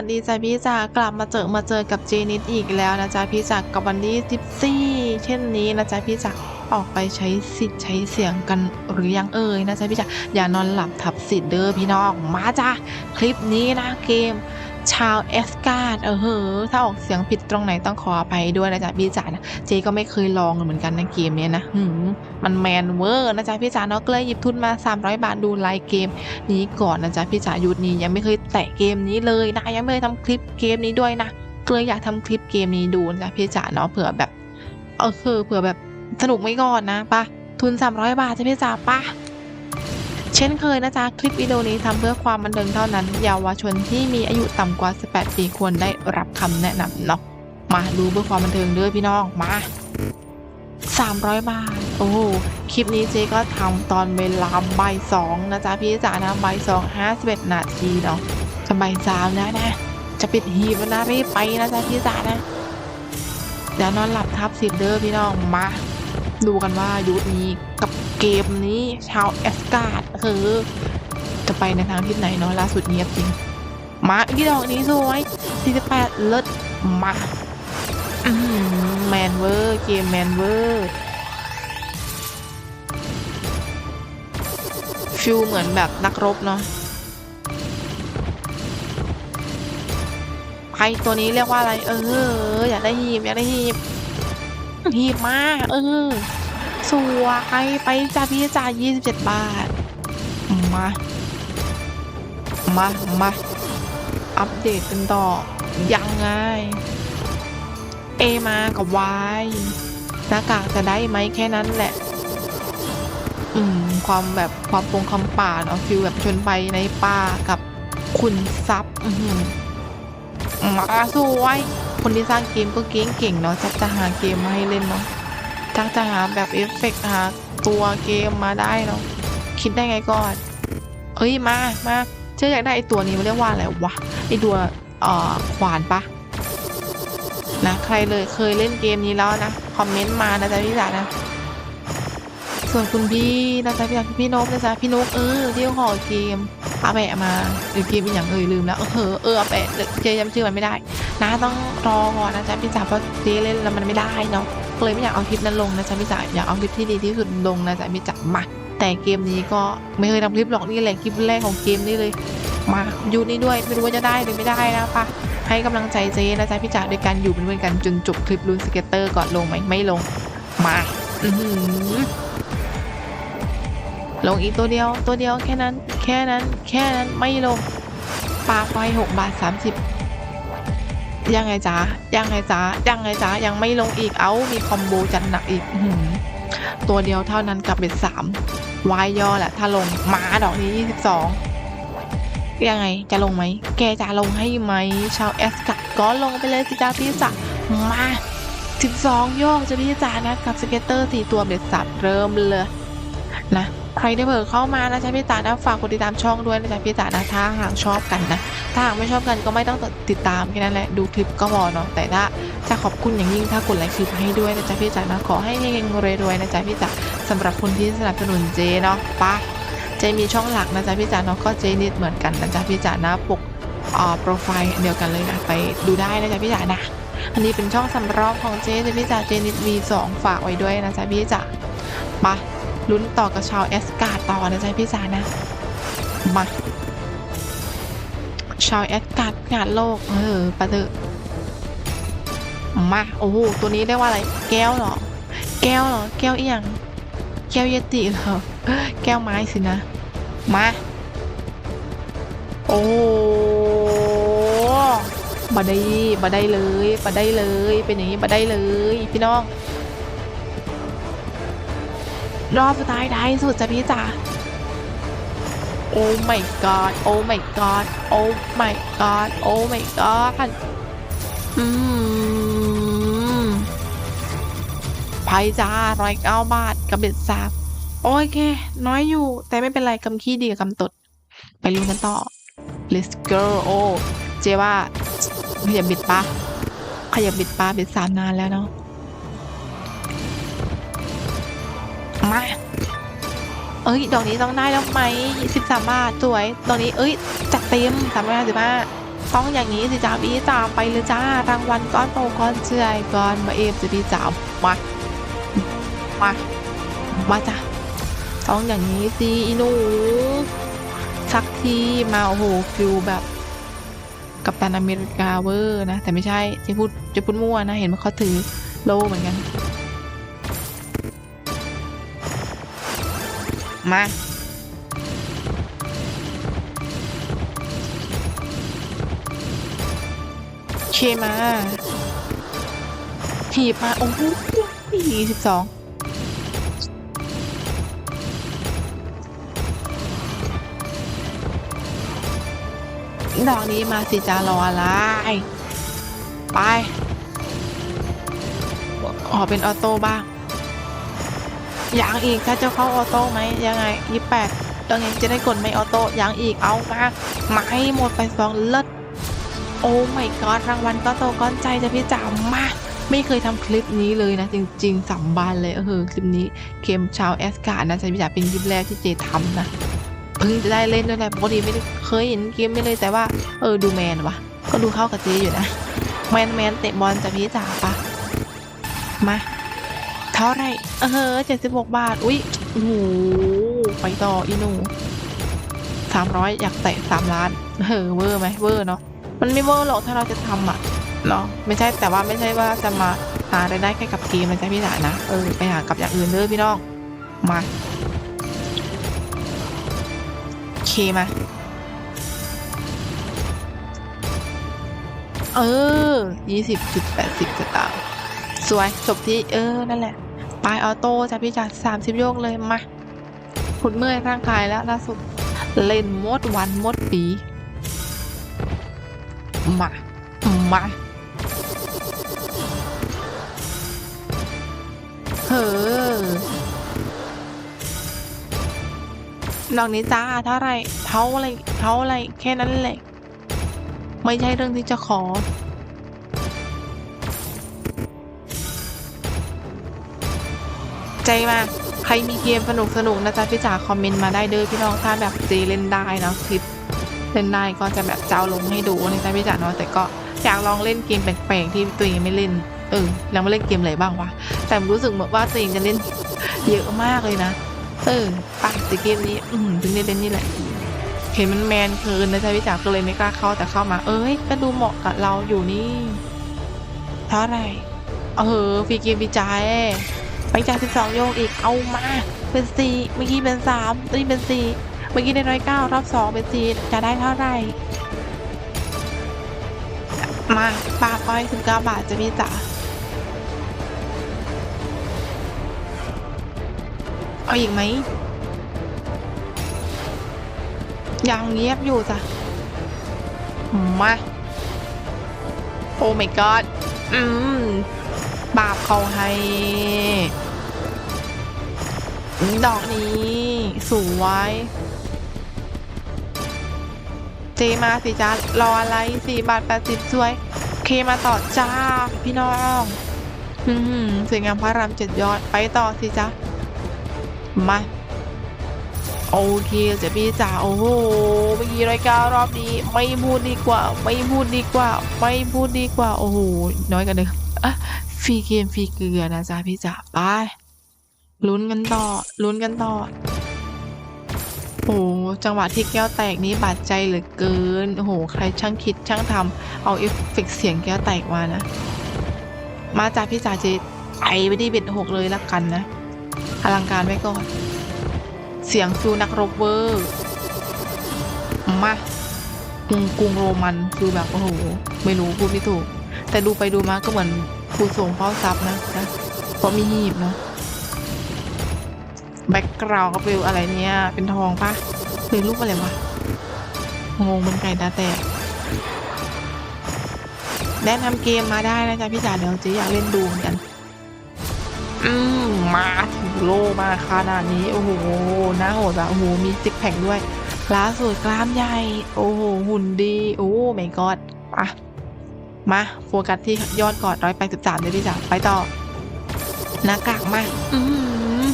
วัสดีจ้าพี่จ๋ากลับมาเจอมาเจอกับเจนิดอีกแล้วนะจ๊ะพี่จ๋ากับวันที่14เช่นนี้นะจ๊ะพี่จ๋าออกไปใช้สิทธิ์ใช้เสียงกันหรือยังเอ่ยนะจ๊ะพี่จ๋าอย่านอนหลับทับสิทธิ์เด้อพี่น้องมาจ้าคลิปนี้นะเกม ชาวเอสการ์ดเออเหอถ้าออกเสียงผิดตรงไหนต้องขออภัยด้วยนะจ๊ะพี่จ๋านะเจก็ไม่เคยลองเหมือนกันนะเกมเนี้ยนะหืมมันแมนเวอร์นะจ๊ะพี่จ๋าเนาะก็เลยหยิบทุนมา 300 บาทดูไลฟ์เกม นี้ก่อนนะจ๊ะพี่จ๋ายุทธนี้ยังไม่เคยแตะเกมนี้เลยนะยังไม่เคยทำคลิปเกมนี้ด้วยนะก็เลยอยากทำคลิปเกมนี้ดูนะจ๊ะพี่จ๋าเนาะเผื่อแบบเออคือเผื่อแบบสนุกไม่ก่อนนะปะทุน 300 บาทจ้ะพี่จ๋าปะ เช่นเคยนะจ๊ะ คลิปวิดีโอนี้ทำเพื่อความบันเทิงเท่านั้น เยาวชนที่มีอายุต่ำกว่า 18 ปีควรได้รับคำแนะนำเนาะมาดูเพื่อความบันเทิงเด้อพี่น้องมา300 บาท โอ้โห คลิปนี้เจ๊ก็ทำตอนเวลาบ่ายสองนะจ๊ะ พี่จ๋านะบ่ายสองห้าสิบเอ็ดนาทีเนาะจะบ่ายสามนะนะ จะปิดหีบแล้วนะรีบไปนะจ๊ะ พี่จ๋านะเดี๋ยวนอนหลับทับสิทธิ์เด้อพี่น้องมา ดูกันว่ายุคนี้กับเกมนี้ชาวแอสการ์ดคือ จะไปในทางทิศไหนเนาะล่าสุดเงียบจริง มาพี่ดอกนี้สวย 48 เลิศมาแมนเวอร์เกมแมนเวอร์ฟิลเหมือนแบบนักรบเนาะไอตัวนี้เรียกว่าอะไร เออ อยากได้หีบ อยากได้หีบ หีบมาเออ สวยไปจ้าพี่จ่าย27 บาท มา มา มา อัปเดตกันต่อ ยังไง เอมากับวายหน้ากากจะได้ไหมแค่นั้นแหละ อืม ความแบบความปงคำป่าเนาะฟิลแบบชนไปในป่ากับขุนทรัพย์อือหือมาสวย คนที่สร้างเกมก็เก่งเก่งเนาะจักจะหาเกมมาให้เล่นเนาะจักจะหาแบบเอฟเฟกต์หาตัวเกมมาได้เนาะคิดได้ไงก่อนเอ้ยมามาเชื่ออยากได้ไอตัวนี้มันเรียกว่าอะไรวะไอตัวเอ่อขวานปะนะใครเลยเคยเล่นเกมนี้แล้วนะคอมเมนต์มานะจ๊ะพี่จ๋านะ ส่วนคุณพี่นะจ๊ะพี่จ๋าพี่นกนะจ๊ะพี่นกเออเที่ขอเกมอาแปะมาหรือเกมเป็นอย่างเอ่ยลืมแล้วเออเอออาแปะเจจำชื่อมันไม่ได้ นะต้องรอก่อนนะจ๊ะพี่จ๋าเพราะเจเล่นแล้วมันไม่ได้เนาะเลยไม่อยากเอาคลิปนั้นลงนะจ๊ะพี่จ๋าอยากเอาคลิปที่ดีที่สุดลงนะจ๊ะพี่จ๋ามาแต่เกมนี้ก็ไม่เคยทำคลิปหรอกนี่แหละคลิปแรกของเกมนี้เลยมาอยู่นี่ด้วยไม่รู้ว่าจะได้หรือไม่ได้นะปะให้กำลังใจเจนะจ๊ะพี่จ๋าโดยการอยู่เป็นเพื่อนกันจนจบคลิปลุ้นสเก็ตเตอร์ก่อนลงไหมไม่ลงมาอือ ลงอีกตัวเดียวตัวเดียวแค่นั้น แค่นั้น แค่นั้นไม่ลงปลาไฟหกบาทสามสิบยังไงจ๊ะยังไงจ๊ะยังไงจ๊ะยังไม่ลงอีกเอ้ามีคอมโบจัดหนักอีกอื้อหือตัวเดียวเท่านั้นกับเบ็ดสามวายย่อแหละถ้าลงมาดอกนี้ยี่สิบสองยังไงจะลงไหม แกจะลงให้ไหม ชาวแอสกัดก็ลงไปเลยสิจ้าพี่จ๋ามาสิบสองโยกจะพี่จ๋านะ กับสเก็ตเตอร์สี่ตัวเบ็ดสามเริ่มเลยนะ ใครได้เผลอเข้ามานะจ๊ะพี่จ๋านะฝากกดติดตามช่องด้วยนะจ๊ะพี่จ๋านะถ้าหากชอบกันนะถ้าหากไม่ชอบกันก็ไม่ต้องติดตามแค่นั้นแหละดูคลิปก็พอเนาะแต่ถ้าจะขอบคุณอย่างยิ่งถ้ากดไลค์คลิปให้ด้วยนะจ๊ะพี่จ๋านะขอให้เฮงๆรวยๆนะจ๊ะพี่จ๋าสำหรับคนที่สนับสนุนเจเนาะไปะเจมีช่องหลักนะจ๊ะพี่จ๋าเนาะก็เจนิดเหมือนกันนะจ๊ะพี่จ๋านะปกอ่าโปรไฟล์เดียวกันเลยนะไปดูได้นะจ๊ะพี่จ๋านะอันนี้เป็นช่องสำรองของเจจ๊ะพี่จ๋าเจนิด V2 ฝากไว้ด้วยนะจ๊ะพี่จ๋าไป ลุ้นต่อกับชาวแอสการ์ต่อนะจ๊ะพี่จ๋านะ มา ชาวแอดการ์ดงานโลก เออปะเถอะมา โอ้โห ตัวนี้เรียกว่าอะไร แก้วเหรอ แก้วเหรอ แก้วเอียง แก้วเยติเหรอ แก้วไม้สินะ มา โอ้บาได้บาได้เลยบาได้เลย เป็นอย่างนี้บาได้เลย พี่น้อง รอบสุดท้ายได้สุดจ้ะพี่จ๋าโอ้ my god โอ้ my god โอ้ my god โอ้ my god อืมไพ่จ้าร้อยเก้าบาทกับเบ็ดสามโอเค น้อยอยู่ แต่ไม่เป็นไรกำขี้ดีกับกำตด ไปลุ้นกันต่อ let's go โอ้เจว่าขยับบิดปะขยับบิดปะเบ็ดสามนานแล้วเนาะ มา เอ้ย ดอกนี้ต้องได้แล้วไหมสิบสามบาท สวย ดอกนี้ เอ้ย จัดเต็มสามร้อยห้าสิบห้าต้องอย่างนี้สิจ้าพี่จ๋าไปเลยจ้ารางวัลก้อนโตก้อนเชื่อยก้อนมาเอฟสิพี่จ๋ามา มา มาจ้ะต้องอย่างนี้สิอีหนูสักทีมาโอ้โหฟิลแบบกับตันอเมริกาเวอร์นะ แต่ไม่ใช่จะพูดจะพูดมั่วนะ เห็นว่าเขาถือโลเหมือนกัน มาเคมาถีบมาโอ้โหสิบสองดอกนี้มาสิจารออะไร ไปออเป็นออโต้บ้าง ย่างอีกถ้าจะเข้าออโต้ไหมยังไงยี่แปดยังไงจะได้กดไม่ออโต้อย่างอีกเอามามาให้หมดไปสองเลิศโอ้ไม่กอดรางวัลก็โตก้อนใจจะพี่จ๋ามาไม่เคยทำคลิปนี้เลยนะ จริงๆสัมบานเลยเออคลิปนี้เกมชาวแอสการ์ดนะจะพี่จ๋าเป็นคลิปแรกที่เจทำนะเพิ่งจะได้เล่นด้วยแหละปกติไม่เคยเห็นเกมไม่เลยแต่ว่า เออดูแมนวะก็ดูเข้ากับเจอยู่นะแมนแมนเตะบอลจะพี่จ๋าปะมา ท่าไรเออเจ็ดสิบหกบาท อุ๊ยโอ้โหไปต่ออีหนูสามร้อยอยากแตะสามล้านเออเวอร์ไหมเวอร์เนาะมันไม่เวอร์หรอกถ้าเราจะทำอะเนาะไม่ใช่แต่ว่าไม่ใช่ว่าจะมาหารายได้แค่กับเกมมันใช่พี่หลานนะเออไปหากับอย่างอื่นเด้อพี่น้องมาเคมาเออยี่สิบจุดแปดสิบสตางค์สวยจบที่เออ นั่นแหละ ปออโต้จ้ะพี่จ๋าสามสิบโยกเลยมาขุดเมื่อยร่างกายแล้วล่าสุด เล่นมดวันมดปี มา มาเฮ้อดอกนี้จ้าเท่าไรเท่าอะไรเท่าอะไรแค่นั้นแหละ ไม่ใช่เรื่องที่จะขอ ใจมาก ใครมีเกมสนุกสนุกนะจ๊ะพี่จ๋าคอมเมนต์มาได้เด้อพี่น้องถ้าแบบเจเล่นได้นะคลิปเล่นได้ก็จะแบบเจะเอาลงให้ดูนะจ๊ะพี่จ๋าเนาะแต่ก็อยากลองเล่นเกมแปลกๆที่ตัวเองไม่เล่นเออแล้วมาเล่นเกมอะไรบ้างวะแต่รู้สึกเหมือนว่าตัวเองจะเล่นเยอะมากเลยนะเออปะแต่เกมนี้ อืมถึงได้เล่นนี่แหละเห็นมันแมนเกินนะจ๊ะพี่จ๋าก็เลยไม่กล้าเข้าแต่เข้ามา เอ้ยก็ดูเหมาะกับเราอยู่นี่เท่าไรเออฟีเกมฟรีใจาย ไปจากสิบสองโยกอีกเอามาเป็นสี่เมื่อกี้เป็นสามตอนนี้เป็นสี่เมื่อกี้ได้ร้อยเก้ารอบสองเป็นสี่จะได้เท่าไหร่ มาปาก้อยสิบเก้าบาทจะพี่จ๋าเอาอีกไหมยังเงียบอยู่จ้ะ มา โอ้ my god อืม บาปเขาให้ ดอกนี้สวยเจมาสิจ้ารออะไรสี่บาทแปดสิบสวย เคมาต่อจ้า พี่น้องอืมสวยงามพระรามเจ็ดยอดไปต่อสิจ้ามาโอเคจะพี่จ๋าโอ้โหเมื่อกี้ร้อยเก้ารอบนี้ ไม่พูดดีกว่า ไม่พูดดีกว่า ไม่พูดดีกว่า โอ้โหน้อยกันเลยอะฟ รีเกมฟรีเกลือนะจ๊ะพี่จ๋าไปลุ้นกันต่อลุ้นกันต่อโอ้โหจังหวะที่แก้วแตกนี้บาดใจเหลือเกินโอ้โหใครช่างคิดช่างทำเอาเอฟเฟกเสียงแก้วแตกมานะ มาจ้าพี่จ๋าเจไอไปที่เบ็ดหกเลยละกันนะอลังการไว้ก่อน เสียงฟิวนักรบเวอร์มากรุงกรุงโรมันคือแบบโอ้โหไม่รู้พูดไม่ถูก แต่ดูไปดูมาก็เหมือน ผู้ส่งเฝ้าทรัพย์นะนะเพราะมีหีบเนาะแบ็กกราวก็เป็นอะไรเนี่ย เป็นทองปะเป็นรูปอะไรวะงงมันไก่ตาแตกแนะนำเกมมาได้นะจ๊ะพี่จ๋าเดี๋ยวเจ๊อยากเล่นดูเหมือนกัน อืมมาถึงโลมาขนาดนี้ โอ้โหหน้าโหดอะโอ้โหมีซิกแพคด้วยล่าสุดกล้ามใหญ่ โอ้โหหุ่นดี โอ้ไม่กอดอะ มาโฟกัสที่ยอดก่อนร้อยไปสิบสามเลยพี่จ๋าไปต่อหน้ากากมาอืม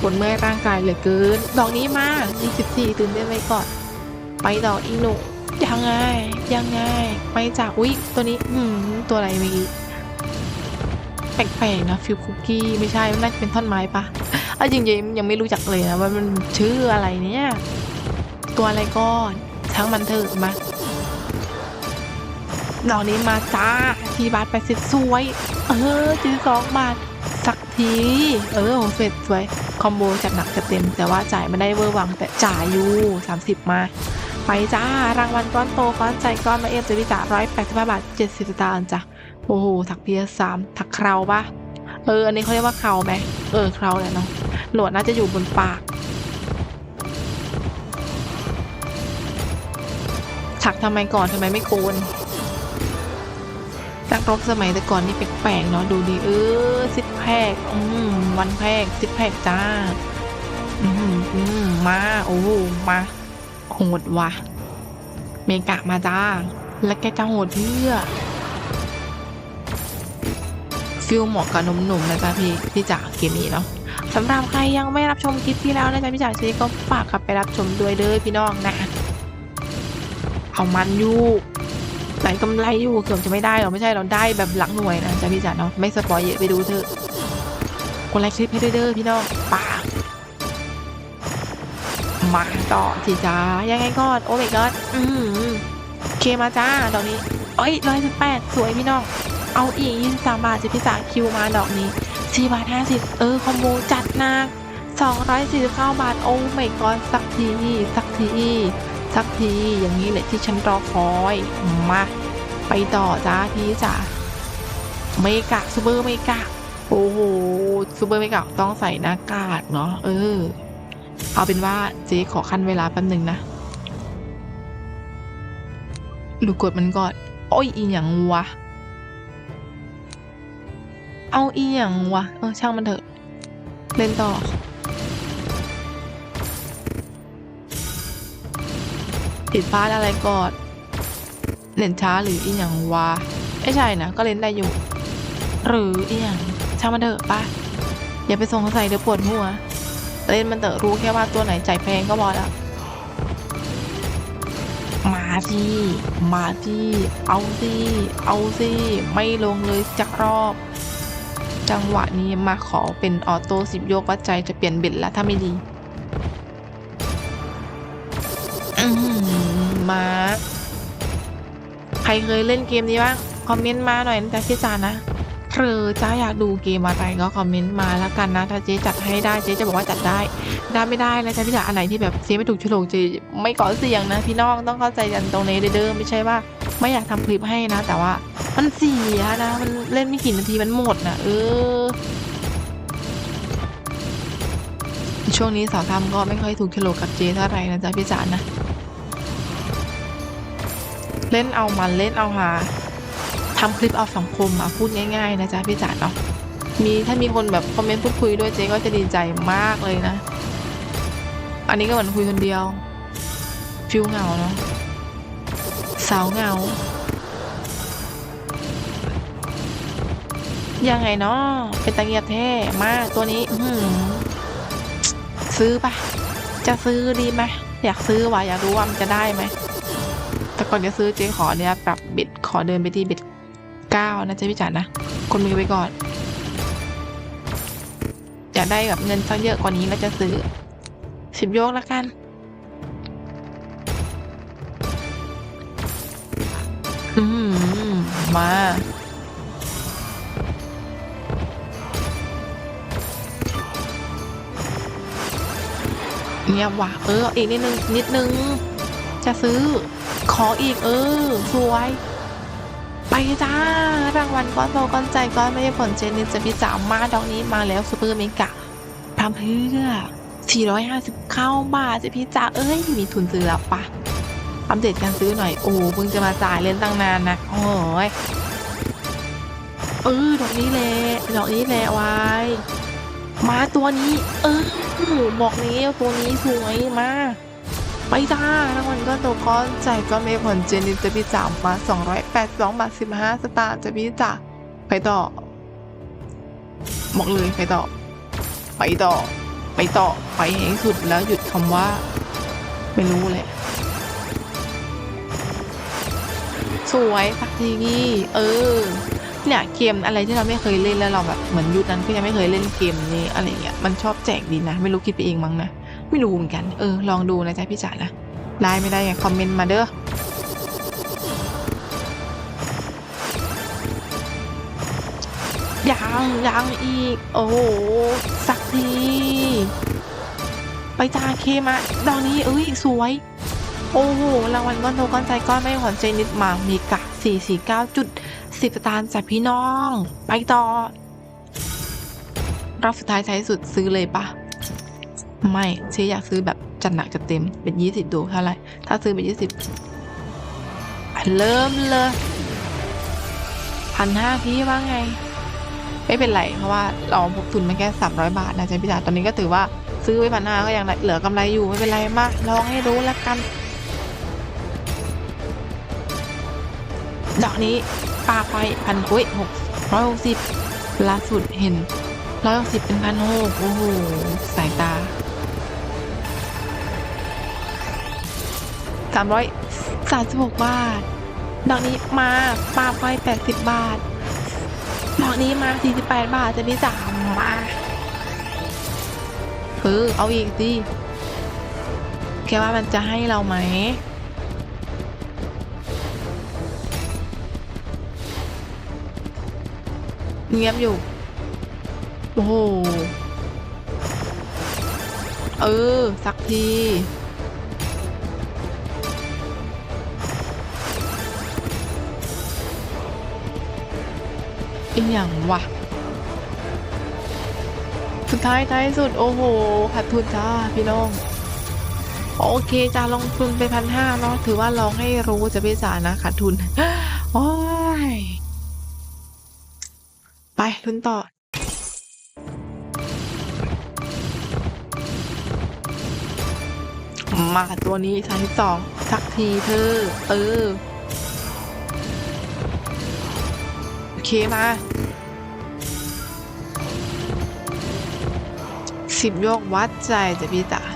ปวดเมื่อยร่างกายเหลือเกิน ดอกนี้มา24ตื่นเต้นไว้ก่อน ไปต่ออีกหนูยังไง ยังไง ไปจากอุ๊ยตัวนี้ อืม ตัวอะไรเมื่อกี้แปลกๆนะฟิลคุกกี้ไม่ใช่มันน่าจะเป็นท่อนไม้ปะเอาจริงๆยังไม่รู้จักเลยนะว่ามันชื่ออะไรเนี่ย ตัวอะไรก้อน ทั้งมันเถอะมา ดอกนี้มาจ้าทีบาทแปสิบสวย เออจีสองบาท สักที เออโหเสร็สวย คอมโบจัดหนักจัดเต็ม แต่ว่าจ่ายไม่ได้เวอร์วังแต่จ่ายอยู่สามสิบมา ไปจ้า รางวัลก้อนโตก้อนใจก้อนมาเอฟจะพิจาร้อยแปดสิบห้าบาทเจ็ดสิบตางค์จ้ะ โอ้โหถักเพียสามถักเคราปะเออ อันนี้เขาเรียกว่าเคราไหมเออเคราแหละเนาะหนวดน่าจะอยู่บนปากถักทำไมก่อนทำไมไม่โกน นักรบสมัยแต่ก่อนนี่แปลกๆเนาะดูดีเออซิปแพกอืมวันแพกซิปแพกจ้าอืมอืมมาโอ้มาโหดว่ะเมกะมาจ้า แล้วแกจะโหดเพื่อฟิลเหมาะกับหนุ่มๆนะจ๊ะพี่พี่จ๋าเกมนี้เนาะสำหรับใครยังไม่รับชมคลิปที่แล้วนะจ๊ะพี่จ๋าเชก็ฝากกลับไปรับชมด้วยเด้อพี่น้องนะ เอามันอยู่ ไหลกำไรอยู่เกือบจะไม่ได้หรอไม่ใช่เราได้แบบหลังหน่วยนะจ๊ะพี่จ๋าเนาะไม่สปอยเยอะไปดูเถอะกดไลค์คลิปให้ด้วยเด้อพี่น้องป่ามาต่อสิจ้ายังไงก็โอ้ my god อืมเคมาจ้าดอกนี้เอ้ยร้อยสิบแปดสวยพี่น้องเอาอีกยี่สิบสามบาทจะพิจาคิวมาดอกนี้สี่บาทห้าสิบเออคอมโบจัดหนักสองร้อยสี่สิบเก้าบาทโอ้ไม่กอนสักทีสักที สักทีอย่างนี้แหละที่ฉันรอคอย มา ไปต่อจ้าพี่จ๋าเมกะซูเปอร์เมกะโอ้โหซูเปอร์เมกะต้องใส่หน้ากากเนาะเออ เอาเป็นว่าเจ๊ขอขั้นเวลาแป๊บหนึ่งนะดูกดมันก่อนโอ้ยอีหยังวะ เอาอีหยังวะเออช่างมันเถอะ เล่นต่อ ผิดพลาดอะไรก่อนเล่นช้าหรืออีหยังวะไม่ใช่นะก็เล่นได้อยู่ หรืออีหยังช่างมันเถอะปะอย่าไปสงสัยเดี๋ยวปวดหัว เล่นมันเถอะรู้แค่ว่าตัวไหนจ่ายแพงก็พอแล้วมาสิมาสิเอาสิเอาสิไม่ลงเลยจักรอบ จังหวะนี้มาขอเป็นออโต้สิบโยกวัดใจจะเปลี่ยนเบ็ดแล้วถ้าไม่ดี มาใครเคยเล่นเกมนี้บ้างคอมเมนต์มาหน่อยนะจ๊ะพี่จานะหรือจ้าอยากดูเกมอะไรก็คอมเมนต์มาแล้วกันนะถ้าเจ๊จัดให้ได้เจ๊จะบอกว่าจัดได้ได้ไม่ได้นะจ๊ะพี่จ๋าอันไหนที่แบบเสียไม่ถูกโฉลกเจ๊ไม่ก่อเสียงนะ พี่น้องต้องเข้าใจกันตรงนี้เด้อไม่ใช่ว่า ไม่อยากทำคลิปให้นะ แต่ว่ามันเสียนะ มันเล่นไม่กี่นาทีมันหมดนะเออช่วงนี้สาวทำก็ไม่ค่อยถูกโฉลกกับเจ๊เท่าไหร่นะจ๊ะพี่จ๋านะ เล่นเอามันเล่นเอาหาทำคลิปเอาสังคมมาพูดง่าย ๆ นะจ๊ะพี่จ๋าเนาะมีถ้ามีคนแบบคอมเมนต์พูดคุยด้วยเจ๊ก็จะดีใจมากเลยนะ อันนี้ก็เหมือนคุยคนเดียวฟิลเหงาเนาะสาวเหงายังไงเนาะเป็นตะเกียบแท้มากตัวนี้ซื้อปะจะซื้อดีไหมอยากซื้อว่ะอยากรู้ว่ามันจะได้ไหม แต่ก่อนจะซื้อเจ๊ขอเนี่ยปรับเบ็ดขอเดินไปที่เบ็ดเก้านะเจ๊พี่จ๋านะ คนมือไปก่อน อยากได้แบบเงินสักเยอะกว่านี้แล้วจะซื้อสิบโยกแล้วกันอืมมาเงียบว่ะเอออีกนิดนึงนิดนึง จะซื้อ ขออีกเออสวย ไปจ้ารางวัลก้อนโตก้อนใจก้อนไม่ได้ผลเจนินจะพิจามมาดอกนี้มาแล้วซูเปอร์เมกะทำเพื่อ459บาทจะพี่จ๋าเอ้ย มีทุนซื้อแล้วปะอัปเดตการซื้อหน่อย โอ้เพิ่งจะมาจ่ายเล่นตั้งนานนะโอ้ยเออดอกนี้แหละดอกนี้แหละไว้มาตัวนี้ เออบอกนี้ตัวนี้สวยมาก ไปจ้ารางวัลก็โตก้อนใจก็ไม่ผลเจนินจะพี่จ๋ามา 282บาท15 สตางค์จะพี่จ๋าไปต่อบอกเลยไปต่อ ไปต่อ ไปต่อ ไปให้สุดแล้วหยุดคำว่า ไม่รู้แหละ สวยสักทีนี่เออเนี่ยเกมอะไรที่เราไม่เคยเล่นแล้วเราแบบเหมือนยุคนั้นก็ยังไม่เคยเล่นเกมนี้อะไรเงี้ยมันชอบแจกดีนะ ไม่รู้คิดไปเองมั้งนะ ไม่รู้เหมือนกัน เออ ลองดูนะจ๊ะพี่จ๋านะ ได้ไม่ได้ไงคอมเมนต์มาเด้อยังยังอีก โอ้โหสักที ไปจ้าเคมาดอกนี้เอ้ยสวย โอ้โหรางวัลก้อนโตก้อนใจก้อนไม่หวนใจนิดมามีกะ449จุดสิบตางค์จากพี่น้อง ไปต่อ รอบสุดท้ายท้สุดซื้อเลยปะ ไม่เชอยากซื้อแบบจัดหนักจัดเต็มเป็นยี่สิบดูเท่าไหร่ถ้าซื้อเป็นยี่สิบเริ่มเลยพันห้าพี่ว่าไง ไม่เป็นไรเพราะว่าเราพกทุนมาแค่สามร้อยบาทนะจ๊ะพี่จ๋าตอนนี้ก็ถือว่าซื้อไว้พันห้าก็ยังเหลือกำไรอยู่ไม่เป็นไรมากลองให้รู้แล้วกันดอกนี้ปลาไปพันกุ้ยหกร้อยหกสิบล่าสุดเห็นร้อยหกสิบเป็นพันหกโอ้โหสายตา สามร้อยสามสิบหกบาท ดอกนี้มาปลาไปแปดสิบบาท ดอกนี้มาสี่สิบแปดบาทจะมีสามมาเออเอาอีกสิแค่ว่ามันจะให้เราไหมเงียบอยู่ โอ้โห เออ สักที อีกอย่างวะ สุดท้ายท้ายสุด โอ้โหขาดทุนจ้าพี่น้อง โอเคจ้าลงทุนไปพันห้าเนาะถือว่าลองให้รู้จะพี่สานะขาดทุน โอ้ย ไปลุ้นต่อมาตัวนี้ชั้นที่สองสักทีเธอ เออ มาสิบโยกวัดใจจะพี่ตา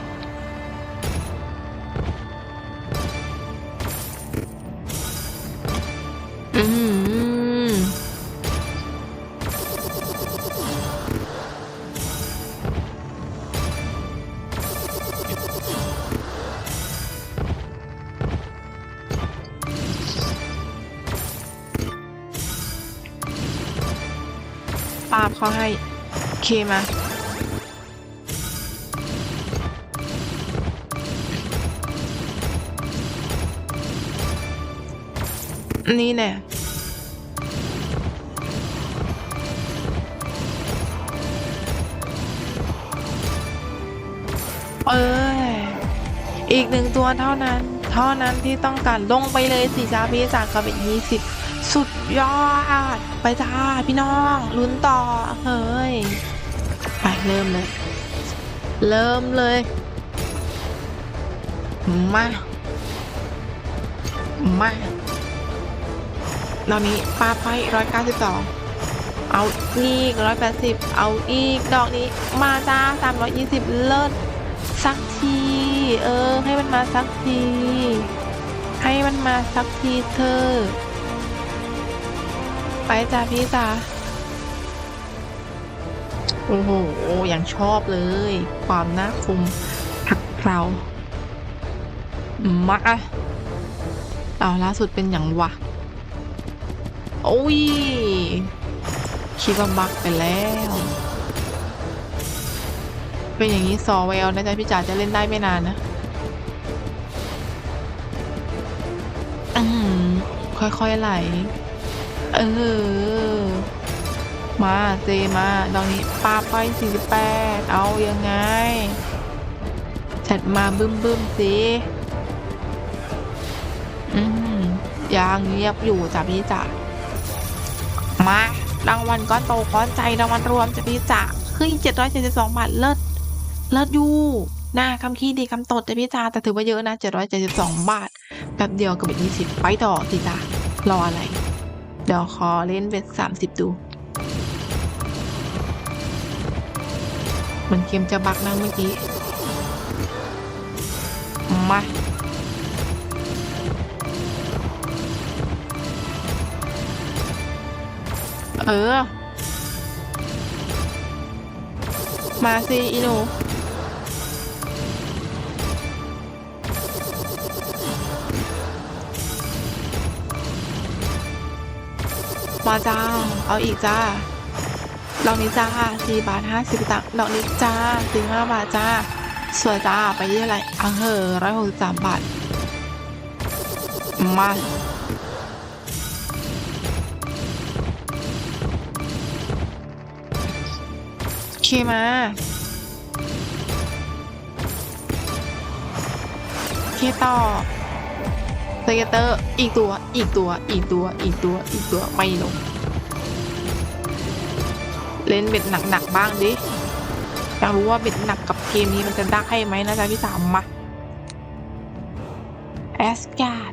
เคมานี่แน่เอ้ย อีกหนึ่งตัวเท่านั้น เท่านั้นที่ต้องการลงไปเลยสิจ้าพี่จากกับอีกยี่สิบ สุดยอด ไปจ้าพี่น้องลุ้นต่อ เฮ้ย ไปเริ่มเลย เริ่มเลย มา มาตอนนี้ปาไปร้อยเก้าสิบสองเอาอีกร้อยแปดสิบเอาอีกดอกนี้ มาจ้าสามร้อยยี่สิบเลิศสักที เออ ให้มันมาสักที ให้มันมาสักทีเธอ ไปจ้าพี่จ้าโอ้โหอย่างชอบเลย ความน่าคุมผักเรามาเอาล่าสุดเป็นอย่างวะ โอ้ย คิดว่าบักไปแล้ว เป็นอย่างนี้ซอแววนะจ๊ะพี่จ๋าจะเล่นได้ไม่นานนะอืมค่อยๆไหล เออ มาเจมาดองนี้ปาไป48 เอายังไง จัดมาบึ้มบึ้มสิอืมยังเงียบอยู่จ้ะพี่จ๋ามา รางวัลก้อนโตก้อนใจรางวัลรวมจะพี่จ๋าคือเจ็ดร้อยเจ็ดสิบาทเลิศเลิศอยู่หน้าคำคีดีคำตดจะพี่จ๋าแต่ถือว่าเยอะนะเจ็ดร้อยเจ็ดสิบาทแป๊บเดียวกับอีกยี่สิบไปต่อสิจ๋ารออะไร เดี๋ยวขอเล่นเวทสามสิบดู มันเกมจะบักนั่งเมื่อกี้ มาเออ มาสิอีหนู มาจ้า เอาอีกจ้าดอกนี้จ้าสี่บาทห้าสิบตังค์ดอกนี้จ้าสี่ห้าบาทจ้า สวยจ้า ไปที่อะไรอะเหอร้อยหกสิบสามบาท มาโอเคมาโอเคต่อ สเกตเตอร์อีกตัวอีกตัวอีกตัวอีกตัวอีกตัวไม่ลง เล่นเบ็ดหนักๆบ้างดิอยากรู้ว่าเบ็ดหนักกับเกมนี้มันจะได้ไหมนะจ๊ะพี่สามมาแอสการ์ด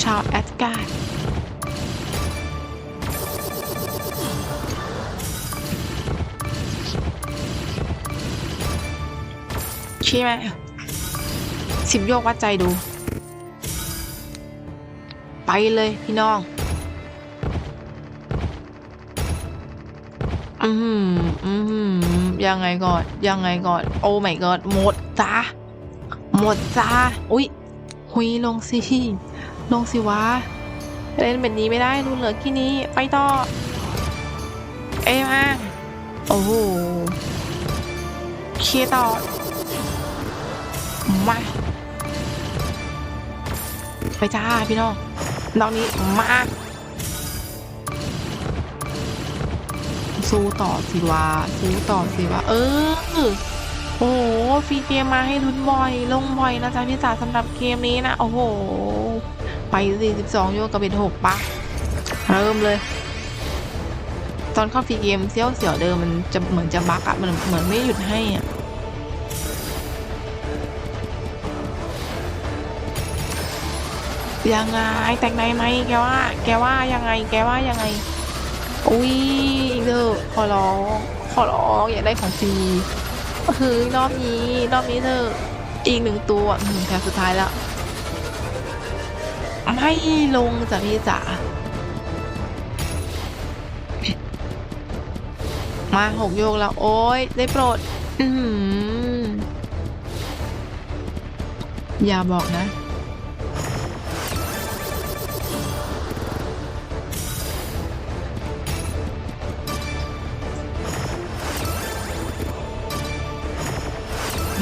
ชาวแอสการ์ดใช่ไหม สิบโยกวัดใจดู ไปเลยพี่น้อง อืมอืมยังไงก่อน ยังไงก่อน โอ้ my god หมดจ้าหมดจ้าอุ๊ย หุยลงสิ ลงสิวะ เล่นแบบนี้ไม่ได้ดูเหลือแค่นี้ ไปต่อ เอ้มาโอ้โหเคลียต่อมา ไปจ้าพี่น้องดอกนี้มาสู้ต่อสิวะสู้ต่อสิวะเออโอ้โหฟรีเกมมาให้ลุ้นบ่อย ลงบ่อยนะจ๊ะพี่จ๋าสำหรับเกมนี้นะ โอ้โห ไป 42 โยกกับเบ็ดหกปะเริ่มเลย ตอนเข้าฟรีเกมเซี่ยวเสียวเดิมมันจะเหมือนจะบักอะมันเหมือนไม่หยุดให้อะ ยังไงแตกไหนไหมแกว่า แกว่ายังไง แกว่ายังไง อุ้ยเด้อขอร้อง ขอร้องอยากได้ของฟรีเฮ้ยรอบนี้รอบนี้เธออีกหนึ่งตัวอืมแถวสุดท้ายแล้ว ไม่ลงจ้ะพี่จ๋ามาหกโยกแล้ว โอ้ยได้โปรด อือย่าบอกนะ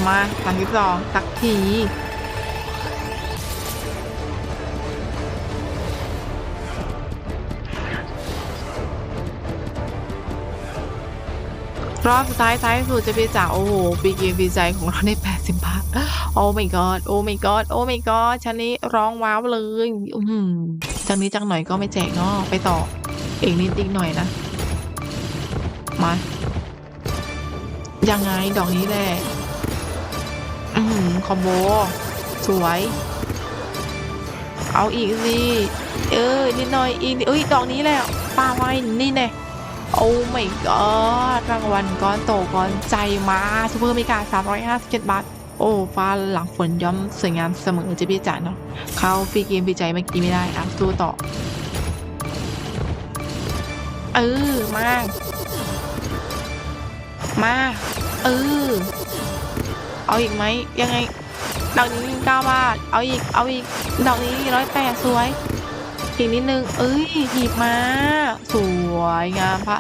มาสามสิบสองสักที รอบสุดท้ายท้ายสุดจะไปจ่าโอ้โหปีเกมปีใจของเราได้แปดสิบบาท โอ้ my god โอ้ my god โอ้ my god ชั้นนี้ร้องว้าวเลย อืมจากนี้จังหน่อยก็ไม่แจกเนาะไปต่อเอกนิดอีกหน่อยนะ มา ยังไงดอกนี้แหละ อืมคอมโบ สวย เอาอีกสิ เออ นิดหน่อยอีกนิดเอ้ย ดอกนี้แหละป้าไว้นี่แน่โอ้ my god รางวัลก้อนโตก้อนใจมาซูเปอร์เมกา357บาท โอ้ฟ้าหลังฝนย่อมสวยงามเสมอจะพี่จ๋าเนาะเข้าฟรีเกมฟรีใจเมื่อกี้ไม่ได้อะสู้ต่อ เออ มา มา เออ เอาอีกไหมยังไงดอกนี้เก้าบาท เอาอีก เอาอีก ดอกนี้ร้อยแปดสวย อีกนิดนึง เอ้ยหีบมา สวยงามพระ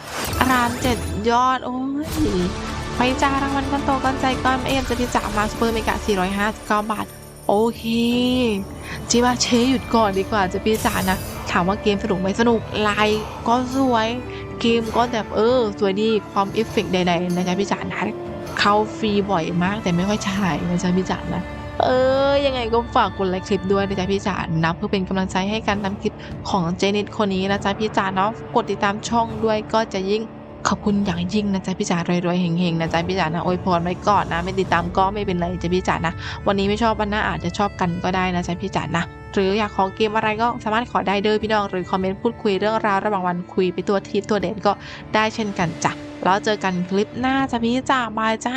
รามเจ็ดยอด โอ้ยไปจ้ารางวัลก้อนโตก้อนใจก้อนเอ็มจะพิจามาซูเปอร์เมกะ459 บาท โอเคจิว่าเชหยุดก่อนดีกว่าจะพิจานะ ถามว่าเกมสนุกไหมสนุกลายก็สวย เกมก็แบบเออ สวยดีความเอฟเฟกต์ใดๆนะจ๊ะพี่จ๋านะ เข้าฟรีบ่อยมาก แต่ไม่ค่อยฉายนะจ๊ะพี่จ๋านะเออ ยังไงก็ฝากกดไลค์คลิปด้วยนะจ๊ะพี่จ๋านะเพื่อเป็นกำลังใจให้การทำคลิปของเจนิดคนนี้นะจ๊ะพี่จ๋าเนาะกดติดตามช่องด้วยก็จะยิ่ง ขอบคุณอย่างยิ่งนะจ๊ะพี่จ๋ารวยๆเฮงๆนะจ๊ะพี่จ๋านะอวยพรไว้ก่อนนะ ไม่ติดตามก็ไม่เป็นไรจ๊ะพี่จ๋านะ วันนี้ไม่ชอบวันหน้าอาจจะชอบกันก็ได้นะจ๊ะพี่จ๋านะหรืออยากขอเกมอะไรก็สามารถขอได้เด้อพี่น้องหรือคอมเมนต์พูดคุยเรื่องราวระหว่างวันคุยไปตัวทิปตัวเด่นก็ได้เช่นกันจ้ะแล้วเจอกันคลิปหน้าจ้ะพี่จ๋าบายจ้า